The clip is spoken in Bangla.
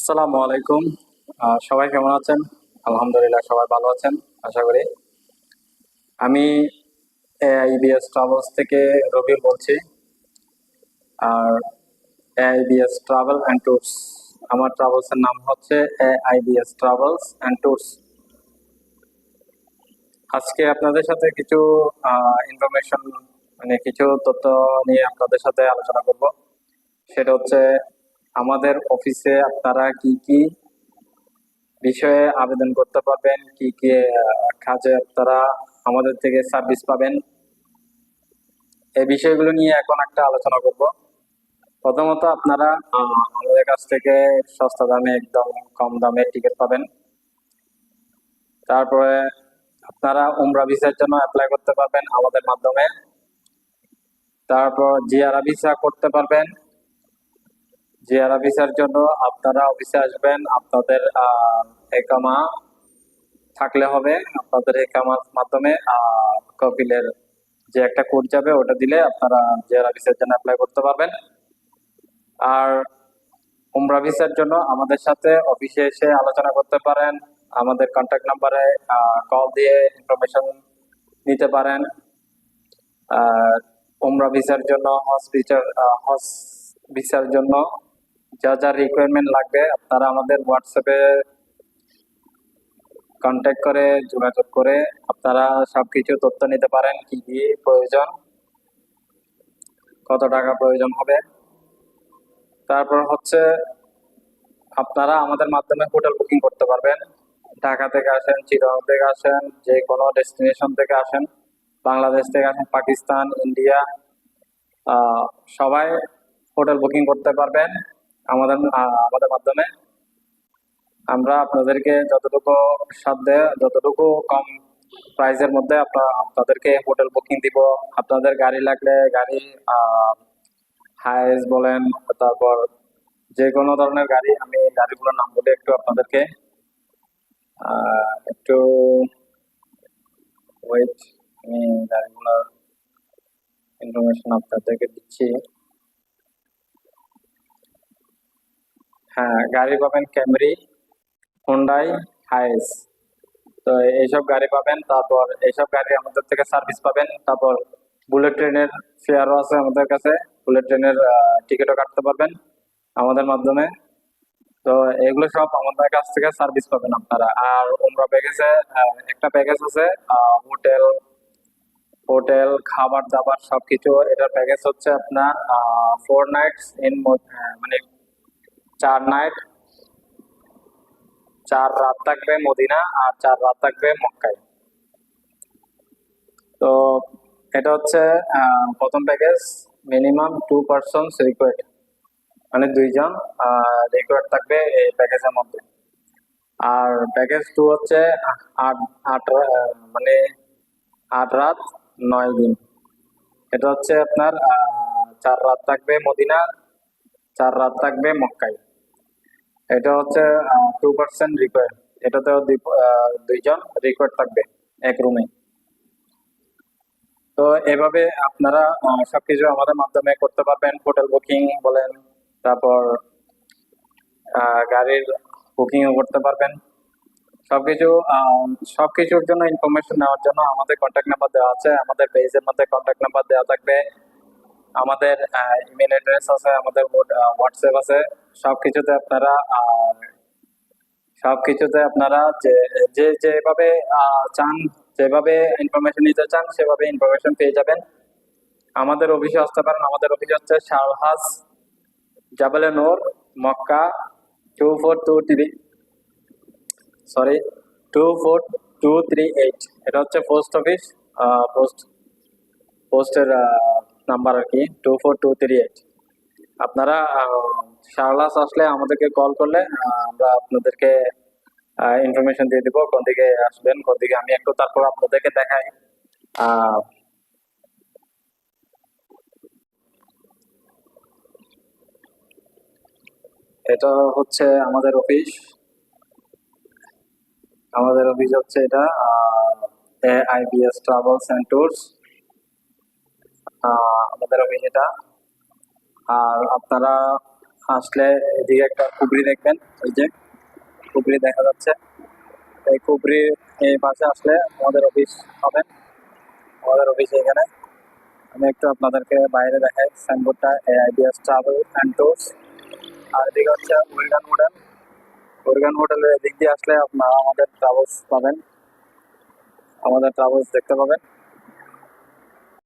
আসসালামু আলাইকুম। সবাই কেমন আছেন? আলহামদুলিল্লাহ সবাই ভালো আছেন, আশা করি। আমি এআইবিএস ট্রাভেলস থেকে রবিউল বলছি। আর এআইবিএস ট্রাভেল অ্যান্ড ট্যুরস আমার ট্রাভেলসের নাম হচ্ছে এআইবিএস ট্রাভেলস অ্যান্ড ট্যুরস আজকে আপনাদের সাথে কিছু ইনফরমেশন মানে কিছু তথ্য নিয়ে আপনাদের সাথে আলোচনা করব। সেটা হচ্ছে আমাদের অফিসে আপনারা কি কি বিষয়ে আবেদন করতে পারবেন? কি কি কাজে আপনারা আমাদের থেকে সার্ভিস পাবেন? এই বিষয়গুলো নিয়ে এখন একটা আলোচনা করব। প্রথমত আপনারা আমাদের কাছ থেকে সস্তা দামে, একদম কম দামে টিকিট পাবেন। তারপরে আপনারা উমরা ভিসার জন্য অ্যাপ্লাই করতে পারবেন আমাদের মাধ্যমে। তারপর জিয়ারা ভিসা করতে পারবেন। জিআরআ ভিসার জন্য আপনারা অফিসে আসবেন, আপনাদের একামা থাকলে হবে, আপনাদের একামার মাধ্যমে কপিলের যে একটা কোড যাবে ওটা দিলে আপনারা জিআরআ ভিসার জন্য অ্যাপ্লাই করতে পারবেন। আর উমরা ভিসার জন্য আমাদের সাথে অফিসে এসে আলোচনা করতে পারেন, আমাদের কন্ট্যাক্ট নাম্বারে কল দিয়ে ইনফরমেশন নিতে পারেন। আর উমরা ভিসার জন্য হজ ভিসার হজ ভিসার জন্য যা যা রিকোয়ারমেন্ট লাগবে, আপনারা আমাদের হোয়াটসঅ্যাপে কন্ট্যাক্ট করে, যোগাযোগ করে আপনারা সবকিছু তথ্য নিতে পারেন, কি কি প্রয়োজন, কত টাকা প্রয়োজন হবে। তারপর হচ্ছে আপনারা আমাদের মাধ্যমে হোটেল বুকিং করতে পারবেন। ঢাকা থেকে আসেন চিরং থেকে আসেন, যে কোনো ডেস্টিনেশন থেকে আসেন, বাংলাদেশ থেকে আসেন, পাকিস্তান, ইন্ডিয়া সবাই হোটেল বুকিং করতে পারবেন। আমাদের আমাদের মাধ্যমে আমরা আপনাদেরকে যতটুকু সাধ্যে যতটুকু কম প্রাইসের মধ্যে আপনার, আপনাদেরকে হোটেল বুকিং দিব। আপনাদের গাড়ি লাগলে গাড়ি হাইস বলেন, তারপর যে কোনো ধরনের গাড়ি, আমি গাড়িগুলোর নাম বলে একটু আপনাদেরকে। একটু ওয়েট আমি গাড়িগুলোর ইনফরমেশন আপনাদেরকে দিচ্ছি। হ্যাঁ গাড়ি পাবেন ক্যামরি হুন্ডাই হাইস তো এইসব গাড়ি পাবেন, তারপর এইসব গাড়ি আমাদের থেকে সার্ভিস পাবেন। তারপর বুলেট ট্রেনের ফেয়ারও আছে আমাদের কাছে। বুলেট ট্রেনের টিকিটও কাটতে পারবেন আমাদের মাধ্যমে। তো এগুলো সব আমাদের কাছ থেকে সার্ভিস পাবেন আপনারা। আর উমরা প্যাকেজে একটা প্যাকেজ আছে হোটেল হোটেল খাবার দাবার সবকিছু। এটার প্যাকেজ হচ্ছে আপনার ফোর নাইটস ইন মানে চার নাইট চার রাত থাকবে মদিনা আর চার রাত থাকবে মক্কায়। তো এটা হচ্ছে প্রথম package minimum two persons required মানে দুইজন রিকোয়ার্ড থাকবে এই প্যাকেজের মধ্যে। আর প্যাকেজ টু হচ্ছে আট আট মানে আট রাত, নয় দিন। এটা হচ্ছে আপনার চার রাত থাকবে মদিনা, চার রাত থাকবে মক্কায়। এটা হচ্ছে টু পার্সেন্ট রিকোয়ার্ড এটাতেও দুইজন রিকোয়ার্ড থাকবে এক রুমে তো এভাবে আপনারা সবকিছু আমাদের মাধ্যমে করতে পারবেন। হোটেল বুকিং বলেন, তারপর গাড়ির বুকিংও করতে পারবেন। সবকিছু সবকিছুর জন্য ইনফরমেশন নেওয়ার জন্য আমাদের কন্ট্যাক্ট নাম্বার দেওয়া আছে। আমাদের পেজের মধ্যে কন্ট্যাক্ট নাম্বার দেওয়া থাকবে। আমাদের ইমেল অ্যাড্রেস আছে, আমাদের হোয়াটসঅ্যাপ আছে। সবকিছুতে আপনারা সবকিছুতে আপনারা যে যেভাবে চান, যেভাবে ইনফরমেশন নিতে চান, সেভাবে ইনফরমেশন পেয়ে যাবেন। আমাদের অফিসে আসতে পারেন। আমাদের অফিস হচ্ছে শালহাস জাবালে নূর, Mecca two four two three sorry two four two three eight এটা হচ্ছে পোস্ট অফিস পোস্ট পোস্টের নাম্বার আর কি two four two three eight আপনারা শারলাস আসলে আমাদেরকে কল করলে আমরা আপনাদেরকে ইনফরমেশন দিয়ে দিব কোন দিকে আসবেন, কোন দিকে আমি একটু তারপর আপনাদেরকে দেখাই। এটা হচ্ছে আমাদের অফিস আমাদের অফিস হচ্ছে এটা আইবিএস ট্রাভেলস অ্যান্ড ট্যুরস আমাদের অফিস এটা। আর আপনারা আসলে এদিকে একটা কুবরি দেখবেন এই যে কুবরি দেখা যাচ্ছে। এই কুবরি এই পাশে আসলে আমাদের অফিস পাবেন আমাদের অফিস এখানে। আমি একটু আপনাদেরকে বাইরে দেখাই সাইনবোর্ডটা আইডিয়াস ট্রাভেল অ্যান্ড টুরস আর এদিকে হচ্ছে ওরিগান হোটেল ওরিগান হোটেলের এদিক দিয়ে আসলে আপনারা আমাদের ট্রাভেলস পাবেন। আমাদের ট্রাভেলস দেখতে পাবেন।